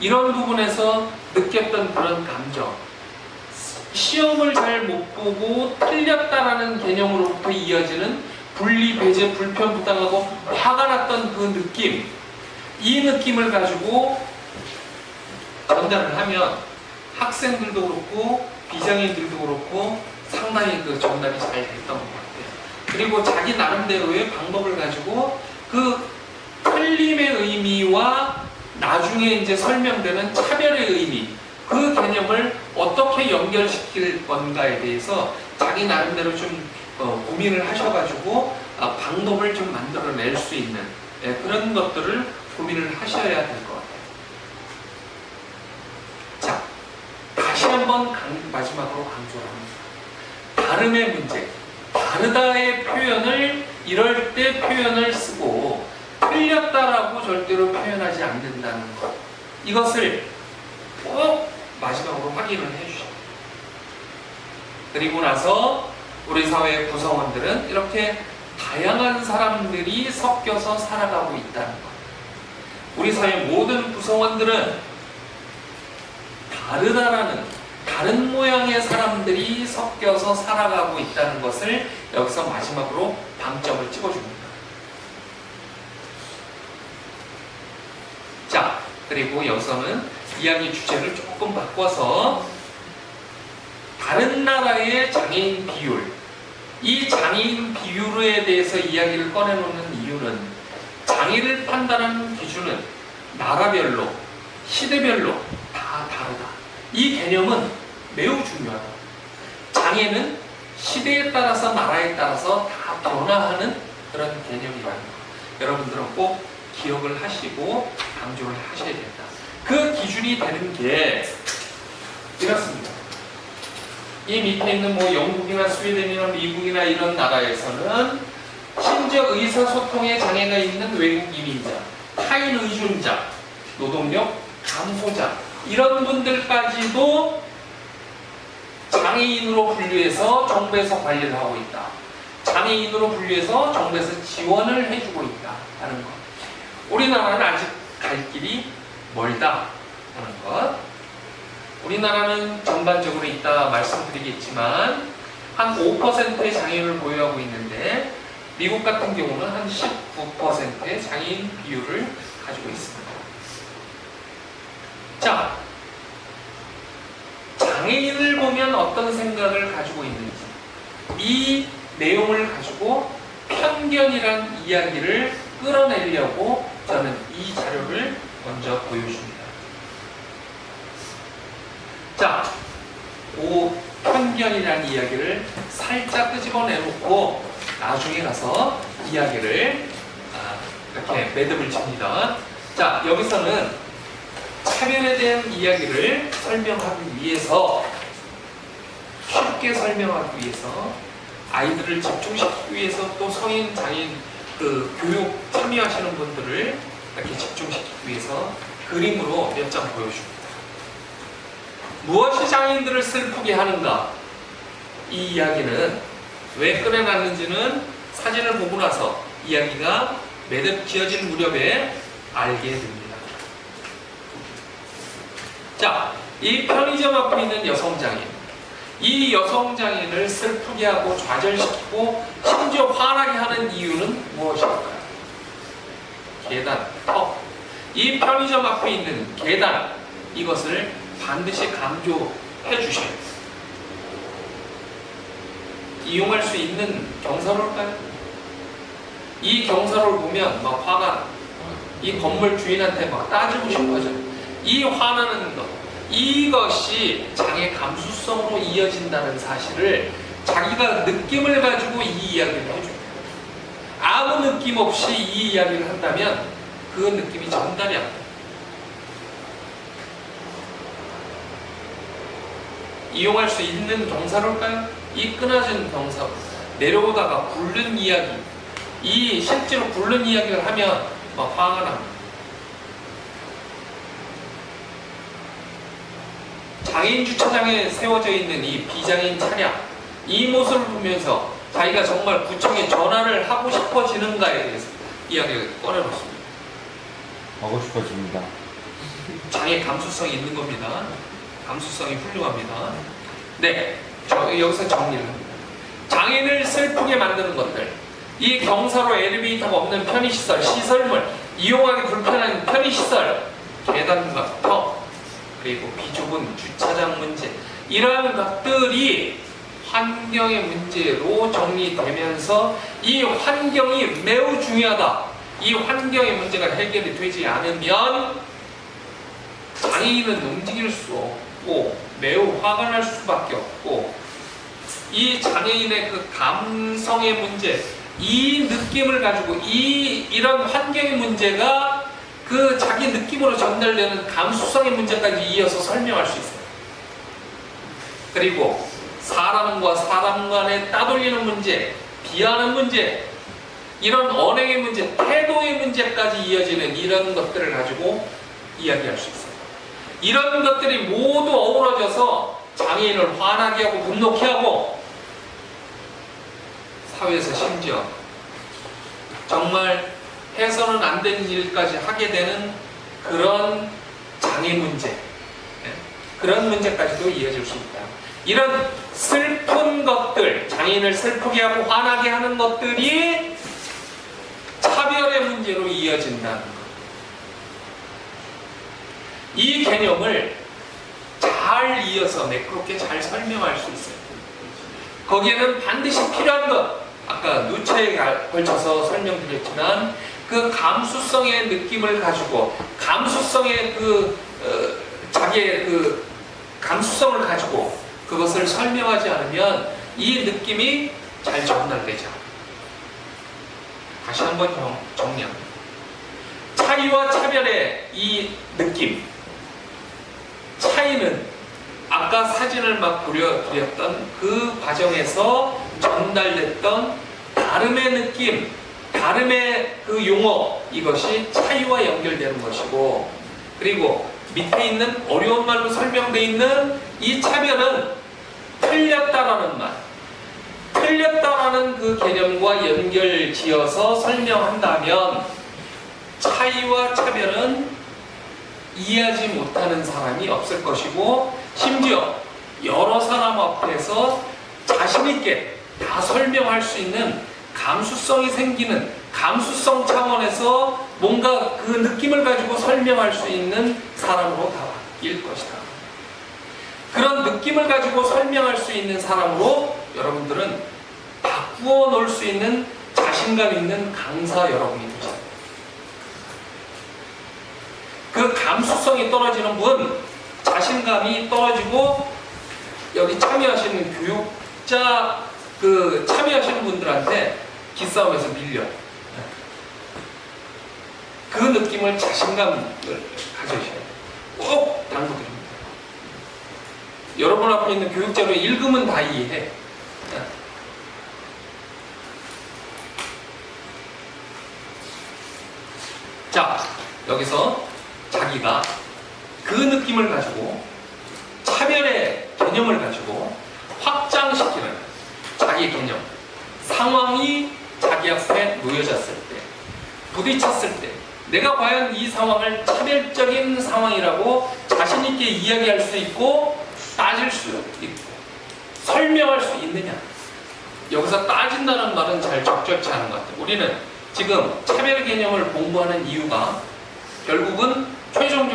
이런 부분에서 느꼈던 그런 감정 시험을 잘 못 보고 틀렸다라는 개념으로부터 이어지는 분리, 배제, 불편, 부당하고 화가 났던 그 느낌 이 느낌을 가지고 전달을 하면 학생들도 그렇고 비장애인들도 그렇고 상당히 그 전달이 잘 됐던 것 같아요. 그리고 자기 나름대로의 방법을 가지고 그 틀림의 의미와 나중에 이제 설명되는 차별의 의미 그 개념을 어떻게 연결시킬 건가에 대해서 자기 나름대로 좀 어, 고민을 하셔가지고 아, 방법을 좀 만들어낼 수 있는 예, 그런 것들을 고민을 하셔야 될 것 같아요. 자, 다시 한번 강- 마지막으로 강조를 합니다. 다름의 문제, 다르다의 표현을 이럴 때 표현을 쓰고 틀렸다라고 절대로 표현하지 않는다는 것. 이것을 꼭 마지막으로 확인을 해주셔야 돼요. 그리고 나서 우리 사회의 구성원들은 이렇게 다양한 사람들이 섞여서 살아가고 있다는 것. 우리 사회 모든 구성원들은 다르다라는 다른 모양의 사람들이 섞여서 살아가고 있다는 것을 여기서 마지막으로 방점을 찍어줍니다. 자, 그리고 여기서는 이야기 주제를 조금 바꿔서 다른 나라의 장애인 비율, 이 장애인 비율에 대해서 이야기를 꺼내놓는 이유는 장애를 판단하는 기준은 나라별로, 시대별로 다 다르다. 이 개념은 매우 중요하다. 장애는 시대에 따라서 나라에 따라서 다 변화하는 그런 개념이라는 거. 여러분들은 꼭 기억을 하시고 강조를 하셔야 된다. 그 기준이 되는 게 이렇습니다. 이 밑에 있는 뭐 영국이나 스웨덴이나 미국이나 이런 나라에서는 심지어 의사소통에 장애가 있는 외국 이민자, 타인 의존자, 노동력 감소자 이런 분들까지도 장애인으로 분류해서 정부에서 관리를 하고 있다. 장애인으로 분류해서 정부에서 지원을 해주고 있다는 것. 우리나라는 아직 갈 길이 멀다 하는 것. 우리나라는 전반적으로 이따 말씀드리겠지만 한 5%의 장애인을 보유하고 있는데 미국 같은 경우는 한 19%의 장애인 비율을 가지고 있습니다. 자, 장애인을 보면 어떤 생각을 가지고 있는지 이 내용을 가지고 편견이란 이야기를 끌어내려고 저는 이 자료를 먼저 보여줍니다. 자, 그 편견이라는 이야기를 살짝 끄집어내놓고 나중에 가서 이야기를 아, 이렇게 매듭을 칩니다. 자, 여기서는 차별에 대한 이야기를 설명하기 위해서 쉽게 설명하기 위해서 아이들을 집중시키기 위해서 또 성인 장애인 그 교육 참여하시는 분들을 이렇게 집중시키기 위해서 그림으로 몇 장 보여줍니다. 무엇이 장애인들을 슬프게 하는가? 이 이야기는 왜 꺼내놨는지는 사진을 보고 나서 이야기가 매듭 지어진 무렵에 알게 됩니다. 자, 이 편의점 앞에 있는 여성 장애인. 이 여성 장애인을 슬프게 하고 좌절시키고 심지어 화나게 하는 이유는 무엇일까요? 계단, 턱. 이 편의점 앞에 있는 계단, 이것을 반드시 강조해 주셔야 돼요. 이용할 수 있는 경사로일까요? 이 경사로를 보면 막 화가 나. 이 건물 주인한테 막 따지고 싶어져. 이 화나는 것, 이것이 장애 감수성으로 이어진다는 사실을 자기가 느낌을 가지고 이 이야기를 해줘요. 아무 느낌 없이 이 이야기를 한다면 그 느낌이 전달이 안 돼요. 이용할 수 있는 경사로일까요? 이 끊어진 경사 내려오다가 굴른 이야기 이 실제로 굴른 이야기를 하면 막 화가 납니다. 장애인 주차장에 세워져 있는 이 비장애인 차량 이 모습을 보면서 자기가 정말 구청에 전화를 하고 싶어지는가에 대해서 이야기를 꺼내놓습니다. 하고 싶어집니다. 자, 장애 감수성이 있는 겁니다. 감수성이 훌륭합니다. 네, 저 여기서 정리를 합니다. 장애인을 슬프게 만드는 것들, 이 경사로 엘리베이터가 없는 편의시설, 시설물, 이용하기 불편한 편의시설, 계단과 터, 그리고 비좁은 주차장 문제, 이러한 것들이 환경의 문제로 정리되면서 이 환경이 매우 중요하다. 이 환경의 문제가 해결이 되지 않으면 장애인은 움직일 수 없고 매우 화가 날 수밖에 없고 이 장애인의 그 감성의 문제, 이 느낌을 가지고 이 이런 환경의 문제가 그 자기 느낌으로 전달되는 감수성의 문제까지 이어서 설명할 수 있어요. 그리고 사람과 사람 간에 따돌리는 문제, 비하는 문제, 이런 언행의 문제, 태도의 문제까지 이어지는 이런 것들을 가지고 이야기할 수 있어요. 이런 것들이 모두 어우러져서 장애인을 화나게 하고 분노케 하고 사회에서 심지어 정말 해서는 안 되는 일까지 하게 되는 그런 장애 문제, 예, 그런 문제까지도 이어질 수 있다. 이런 슬픈 것들, 장애인을 슬프게 하고 화나게 하는 것들이 차별의 문제로 이어진다는 것. 이 개념을 잘 이어서 매끄럽게 잘 설명할 수 있어요. 거기에는 반드시 필요한 것, 아까 누차에 걸쳐서 설명드렸지만 그 감수성의 느낌을 가지고 감수성의 그 어, 자기의 그 감수성을 가지고 그것을 설명하지 않으면 이 느낌이 잘 전달되지 않아요. 다시 한번 정- 정리합니다. 차이와 차별의 이 느낌, 차이는 아까 사진을 막 보여드렸던 그 과정에서 전달됐던 다름의 느낌, 다름의 그 용어, 이것이 차이와 연결되는 것이고, 그리고 밑에 있는 어려운 말로 설명되어 있는 이 차별은 틀렸다라는 말, 틀렸다라는 그 개념과 연결 지어서 설명한다면 차이와 차별은 이해하지 못하는 사람이 없을 것이고 심지어 여러 사람 앞에서 자신 있게 다 설명할 수 있는 감수성이 생기는 감수성 차원에서 뭔가 그 느낌을 가지고 설명할 수 있는 사람으로 다 바뀔 것이다. 그런 느낌을 가지고 설명할 수 있는 사람으로 여러분들은 바꾸어 놓을 수 있는 자신감 있는 강사 여러분이 되시다. 그 감수성이 떨어지는 분, 자신감이 떨어지고 여기 참여하시는 교육자 그 참여하시는 분들한테 기싸움에서 밀려. 그 느낌을 자신감을 가져셔야 돼요. 꼭 당부드립니다. 여러분 앞에 있는 교육자로 읽으면 다 이해해. 자, 여기서 자기가 그 느낌을 가지고 차별의 개념을 가지고 확장시키는 자기 개념 상황이 앞에 놓여졌을 때 부딪혔을 때 내가 과연 이 상황을 차별적인 상황이라고 자신 있게 이야기할 수 있고 따질 수 있고 설명할 수 있느냐? 여기서 따진다는 말은 잘 적절치 않은 것 같아요. 우리는 지금 차별 개념을 공부하는 이유가 결국은 최종적